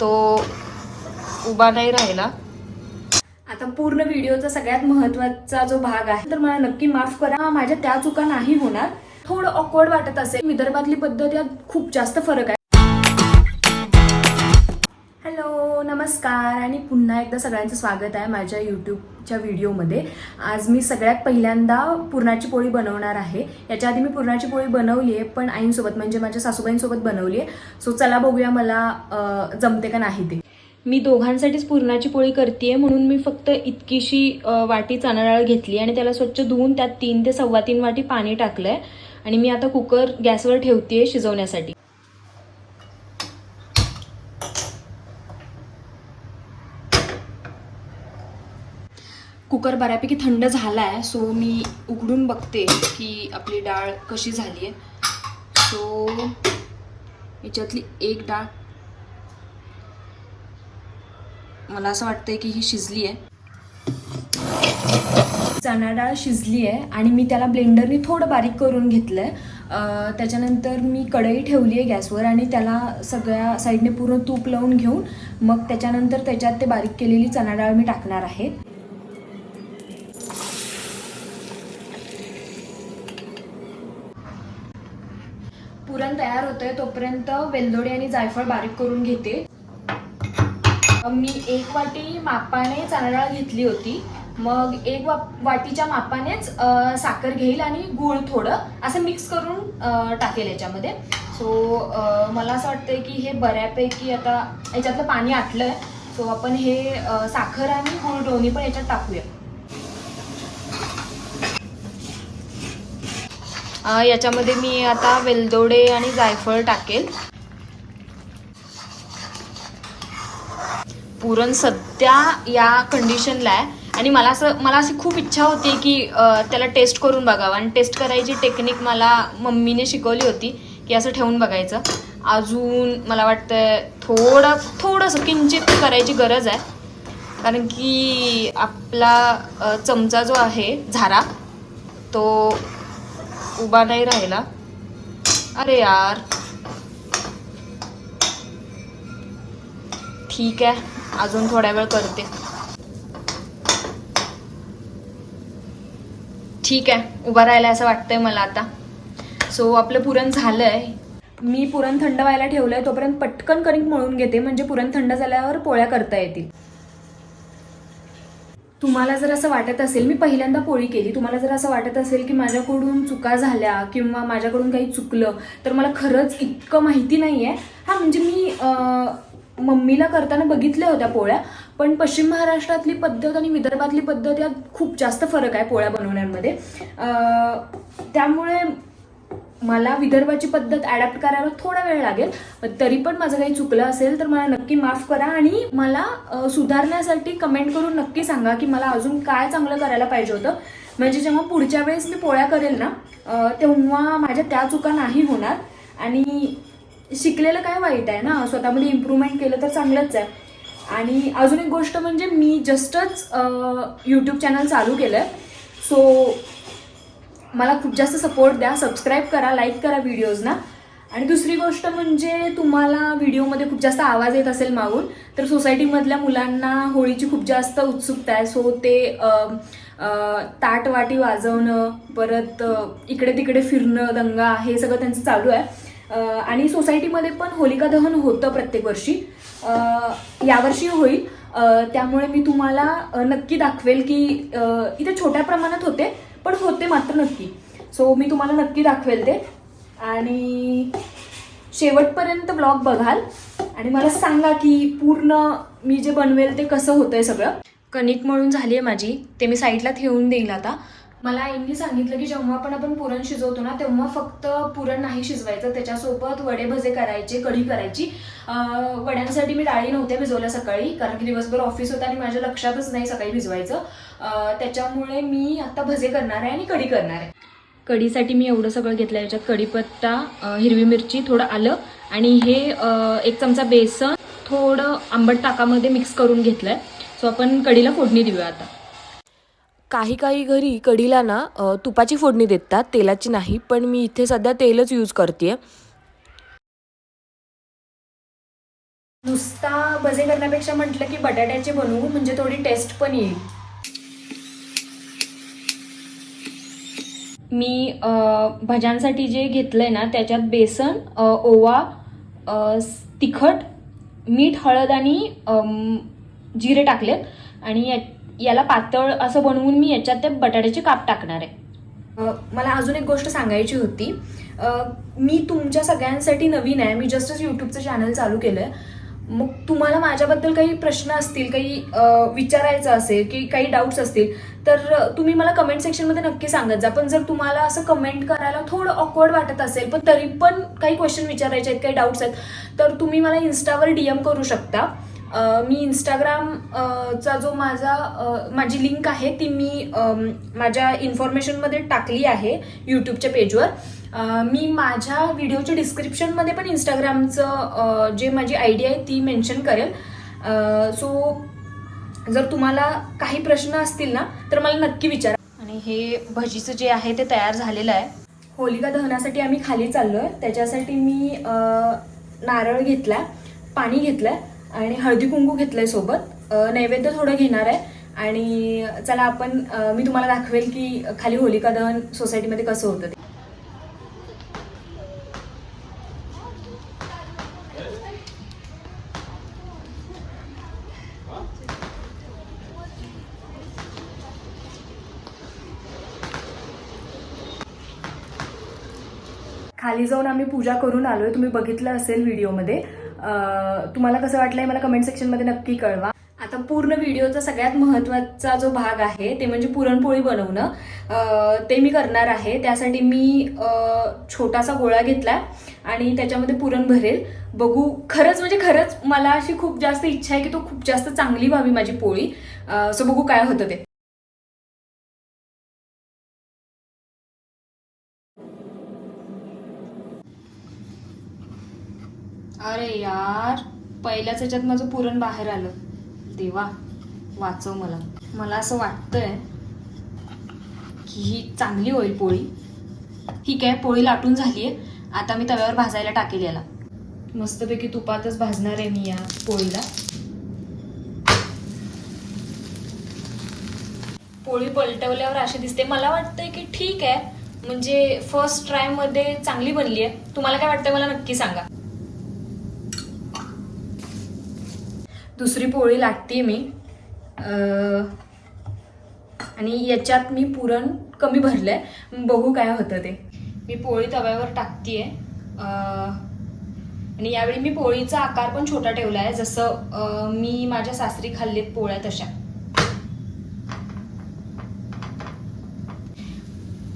तो उभा नाही राहिला. आता पूर्ण व्हिडिओचा सगळ्यात महत्त्वाचा जो भाग आहे तर मला नक्की माफ करा. माझ्या त्या चुका नाही होणार. थोडं ऑकवर्ड वाटत असेल. विदर्भातली पद्धत यात खूप जास्त फरक आहे. नमस्कार आणि पुन्हा एकदा सगळ्यांचं स्वागत आहे माझ्या यूट्यूबच्या व्हिडिओमध्ये. आज मी सगळ्यात पहिल्यांदा पुरणाची पोळी बनवणार आहे. याच्या आधी मी पुरणाची पोळी बनवली आहे पण आईंसोबत म्हणजे माझ्या सासूबाईंसोबत बनवली आहे. सो चला बघूया मला जमते का नाही ते. मी दोघांसाठीच पुरणाची पोळी करते म्हणून मी फक्त इतकीशी वाटी चणाडाळ घेतली आणि त्याला स्वच्छ धुवून त्यात तीन ते सव्वा तीन वाटी पाणी टाकलंय. आणि मी आता कुकर गॅसवर ठेवते शिजवण्यासाठी. कुकर बऱ्यापैकी थंड झाला आहे सो मी उघडून बघते की आपली डाळ कशी झाली आहे. सो याच्यातली एक डाळ मला असं वाटतंय की ही शिजली आहे. चणा डाळ शिजली आहे आणि मी त्याला ब्लेंडरने थोडं बारीक करून घेतलं आहे त्याच्यानंतर मी कढई ठेवली आहे गॅसवर आणि त्याला सगळ्या साईडने पूर्ण तूप लावून घेऊन मग त्याच्यानंतर त्याच्यात ते बारीक केलेली चणा डाळ मी टाकणार आहे पुरण तयार होतंय तोपर्यंत वेलदोडे आणि जायफळ बारीक करून घेते. मी एक वाटी मापाने चणाडाळ घेतली होती. मग एक वा वाटीच्या मापानेच साखर घेईल आणि गूळ थोडं असं मिक्स करून टाकेल याच्यामध्ये. सो मला असं वाटतंय की हे बऱ्यापैकी आता याच्यातलं पाणी आटलंय. सो आपण हे साखर आणि गूळ दोन्ही पण याच्यात टाकूया. याच्यामध्ये मी आता वेलदोडे आणि जायफळ टाकेल. पुरण सध्या या कंडिशनला आहे. आणि मला असं मला अशी खूप इच्छा होती की त्याला टेस्ट करून बघावं. आणि टेस्ट करायची टेक्निक मला मम्मीने शिकवली होती की असं ठेवून बघायचं. अजून मला वाटतं थोडं थोडंसं किंचित करायची गरज आहे. कारण की आपला चमचा जो आहे झारा तो उभा नाही राहिला. अरे यार. ठीक आहे. अजून थोड्या वेळ करते. ठीक आहे. उभा राहिला असं वाटतंय मला आता. सो आपलं पुरण झालंय. मी पुरण थंड व्हायला ठेवलंय तोपर्यंत पटकन कणिक मळून घेते. म्हणजे पुरण थंड झाल्यावर पोळ्या करता येतील. तुम्हाला जर असं वाटत असेल मी पहिल्यांदा पोळी केली तुम्हाला जर असं वाटत असेल की माझ्याकडून चुका झाल्या किंवा माझ्याकडून काही चुकलं तर मला खरंच इतकं माहिती नाही आहे हां म्हणजे मी मम्मीला करताना बघितल्या होत्या पोळ्या पण पश्चिम महाराष्ट्रातली पद्धत आणि विदर्भातली पद्धत यात खूप जास्त फरक आहे पोळ्या बनवण्यामध्ये. त्यामुळे मला विदर्भाची पद्धत अडॅप्ट करायला थोडा वेळ लागेल तरी पण माझं काही चुकलं असेल तर मला नक्की माफ करा आणि मला सुधारण्यासाठी कमेंट करून नक्की सांगा की मला अजून काय चांगलं करायला पाहिजे होतं. म्हणजे जेव्हा पुढच्या वेळेस मी पोळ्या करेल ना तेव्हा माझ्या त्या चुका नाही होणार. आणि शिकलेलं काय वाईट आहे ना स्वतःमध्ये इम्प्रूव्हमेंट केलं तर चांगलंच आहे. आणि अजून एक गोष्ट म्हणजे मी जस्टच यूट्यूब चॅनल चालू केलं आहे सो मला खूप जास्त सपोर्ट द्या सबस्क्राईब करा लाईक करा व्हिडिओजना आणि दुसरी गोष्ट म्हणजे तुम्हाला व्हिडिओमध्ये खूप जास्त आवाज येत असेल मागून तर सोसायटीमधल्या मुलांना होळीची खूप जास्त उत्सुकता आहे. सो ते ताटवाटी ताट वाटी वाजवणं परत इकडे तिकडे फिरणं दंगा हे सगळं त्यांचं चालू आहे. आणि सोसायटीमध्ये पण होलिका दहन होतं प्रत्येक वर्षी. यावर्षी होईल. त्यामुळे मी तुम्हाला नक्की दाखवेल की इथे छोट्या प्रमाणात होते. पण होते मात्र नक्की. सो मी तुम्हाला नक्की दाखवेल ते. आणि शेवटपर्यंत ब्लॉग बघाल. आणि मला सांगा की पूर्ण मी जे बनवेल ते कसं होतंय सगळं. कणिक मळून झाली आहे माझी. ते मी साईडला ठेवून देईल आता. मला आईंनी सांगितलं की जेव्हा पण आपण पुरण शिजवतो ना तेव्हा फक्त पुरण नाही शिजवायचं. त्याच्यासोबत वडे भजे करायचे कढी करायची. वड्यांसाठी मी डाळी नव्हत्या भिजवल्या सकाळी कारण की दिवसभर ऑफिस होतं आणि माझ्या लक्षातच नाही सकाळी भिजवायचं. त्याच्यामुळे मी आता भजे करणार आहे आणि कढी करणार आहे. कढीसाठी मी एवढं सगळं घेतलं याच्यात कढीपत्ता हिरवी मिरची थोडं आलं आणि हे एक चमचा बेसन थोडं आंबट ताकामध्ये मिक्स करून घेतलं आहे सो आपण कढीला फोडणी देऊया आता. काही काही घरी कढीला ना तुपाची फोडणी देतात तेलाची नाही पण मी इथे सध्या तेलच यूज करते नुसता भजे करण्यापेक्षा म्हटलं की बटाट्याचे बनवू म्हणजे थोडी टेस्ट पण येईल. मी अ, भज्यांसाठी जे घेतलंय ना त्याच्यात बेसन ओवा तिखट मीठ हळद आणि जिरे टाकलेत. आणि या- याला पातळ असं बनवून मी याच्यात ते बटाट्याचे काप टाकणार आहे. मला अजून एक गोष्ट सांगायची होती. मी तुमच्या सगळ्यांसाठी नवीन आहे. मी जस्टच यूट्यूबचं चॅनल चालू केलं आहे मग तुम्हाला माझ्याबद्दल काही प्रश्न असतील काही विचारायचं असेल की काही डाऊट्स असतील तर तुम्ही मला कमेंट सेक्शनमध्ये नक्की सांगत जा. पण जर तुम्हाला असं कमेंट करायला थोडं ऑकवर्ड वाटत असेल पण तरी पण काही क्वेश्चन विचारायचे आहेत काही डाऊट्स आहेत तर तुम्ही मला इन्स्टावर डी एम करू शकता. मी इंस्टाग्राम चा जो माझा माझी लिंक आहे ती मी माझ्या इन्फॉर्मेशनमध्ये टाकली आहे यूट्यूबच्या पेजवर मी माझ्या व्हिडिओच्या डिस्क्रिप्शनमध्ये पण इंस्टाग्रामचं जे माझी आय डी आहे ती मेन्शन करेल. सो जर तुम्हाला काही प्रश्न असतील ना तर मला नक्की विचारा. आणि हे भजीचं जे आहे ते तयार झालेलं आहे. होलिका दहनासाठी आम्ही खाली चाललो आहे त्याच्यासाठी मी नारळ घेतला पाणी घेतलं आणि हळदी कुंकू घेतलंय सोबत. नैवेद्य थोडं घेणार आहे. आणि चला आपण मी तुम्हाला दाखवेल की खाली होलिका दहन सोसायटीमध्ये कसं होतं ते. खाली जाऊन आम्ही पूजा करून आलोय. तुम्ही बघितलं असेल व्हिडिओमध्ये. तुम्हाला कसं वाटलंय मला कमेंट सेक्शनमध्ये नक्की कळवा. आता पूर्ण व्हिडिओचा सगळ्यात महत्त्वाचा जो भाग आहे ते म्हणजे पुरणपोळी बनवणं. ते मी करणार आहे. त्यासाठी मी छोटासा गोळा घेतला आणि त्याच्यामध्ये पुरण भरेल. बघू खरंच म्हणजे खरंच मला अशी खूप जास्त इच्छा आहे की तो खूप जास्त चांगली व्हावी माझी पोळी. सो बघू काय होतं ते. अरे यार पहिल्याच ह्याच्यात माझं पुरण बाहेर आलं. देवा वाचव मला. मला असं वाटतंय की ही चांगली होईल पोळी. ठीक आहे पोळी लाटून झाली आहे आता मी तव्यावर भाजायला टाकेल याला. मस्तपैकी तुपातच भाजणार आहे मी या पोळीला. पोळी पलटवल्यावर अशी दिसते. मला वाटतंय की ठीक आहे. म्हणजे फर्स्ट ट्रायमध्ये चांगली बनली आहे तुम्हाला काय वाटतंय मला नक्की सांगा. दुसरी पोळी लाटते मी. आणि याच्यात मी पुरण कमी भरलं आहे बघू काय होतं ते. मी पोळी तव्यावर टाकते आहे आणि यावेळी मी पोळीचा आकार पण छोटा ठेवला आहे जसं मी माझ्या सासरी खाल्लीत पोळ्या तशा.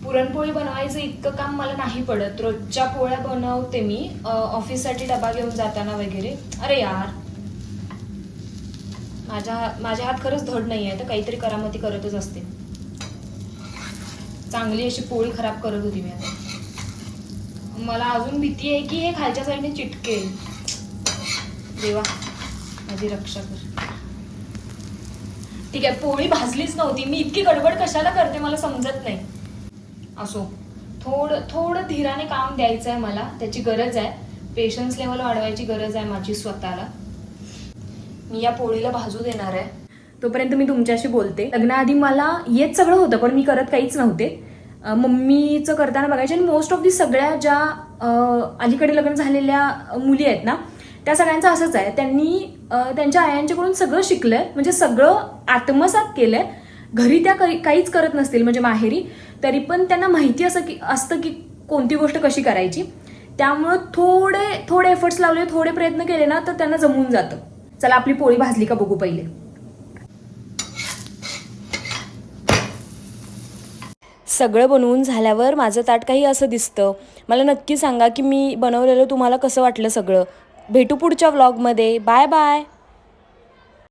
पुरणपोळी बनवायचं इतकं काम मला नाही पडत. रोजच्या पोळ्या बनवते मी. ऑफिससाठी डबा घेऊन जाताना वगैरे. अरे यार माझ्या माझ्या हात खरंच धड नाही आहे तर काहीतरी करामती करतच असते चांगली अशी पोळी खराब करत होती मी आता. मला अजून भीती आहे की हे खालच्या साईडने चिटकेल. देवा माझी रक्षा कर. ठीक आहे पोळी भाजलीच नव्हती. मी इतकी गडबड कशाला करते मला समजत नाही. असो थोडं थोडं धीराने काम द्यायचं आहे मला त्याची गरज आहे. पेशन्स लेवल वाढवायची गरज आहे माझी स्वतःला. मी या पोळीला भाजू देणार आहे. तोपर्यंत मी तुमच्याशी बोलते. लग्नाआधी मला येत सगळं होतं पण मी करत काहीच नव्हते. मम्मीचं करताना बघायचे आणि मोस्ट ऑफ दी सगळ्या ज्या अलीकडे लग्न झालेल्या मुली आहेत ना त्या सगळ्यांचं असंच आहे. त्यांनी त्यांच्या आयांच्याकडून सगळं शिकलंय म्हणजे सगळं आत्मसात केलंय. घरी त्या काहीच करत नसतील म्हणजे माहेरी. तरी पण त्यांना माहिती असं की असतं की कोणती गोष्ट कशी करायची. त्यामुळं थोडे थोडे एफर्ट्स लावले थोडे प्रयत्न केले ना तर त्यांना जमून जातं. चला आपली पोळी भाजली का बघू पहिले. सगळं बनवून झाल्यावर माझं ताट काही असं दिसतं. मला नक्की सांगा की मी बनवलेलं तुम्हाला कसं वाटलं सगळं. भेटू पुढच्या व्लॉगमध्ये बाय बाय